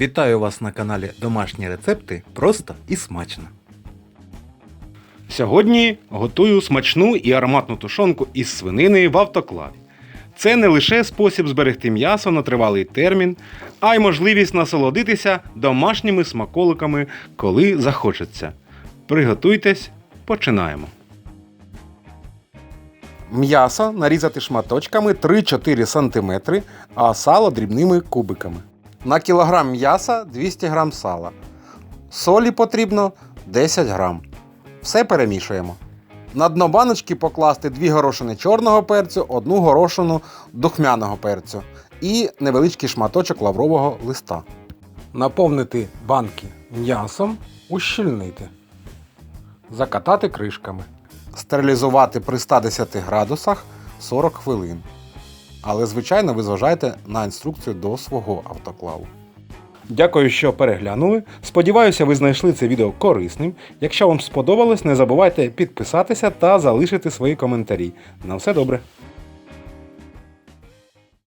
Вітаю вас на каналі Домашні рецепти просто і смачно. Сьогодні готую смачну і ароматну тушонку із свинини в автоклаві. Це не лише спосіб зберегти м'ясо на тривалий термін, а й можливість насолодитися домашніми смаколиками, коли захочеться. Приготуйтесь, починаємо. М'ясо нарізати шматочками 3-4 см, а сало дрібними кубиками. На кілограм м'яса 200 г сала. Солі потрібно 10 грам. Все перемішуємо. На дно баночки покласти 2 горошини чорного перцю, одну горошину духмяного перцю і невеличкий шматочок лаврового листа. Наповнити банки м'ясом, ущільнити. Закатати кришками. Стерилізувати при 110 градусах 40 хвилин. Але, звичайно, ви зважаєте на інструкцію до свого автоклаву. Дякую, що переглянули. Сподіваюся, ви знайшли це відео корисним. Якщо вам сподобалось, не забувайте підписатися та залишити свої коментарі. На все добре!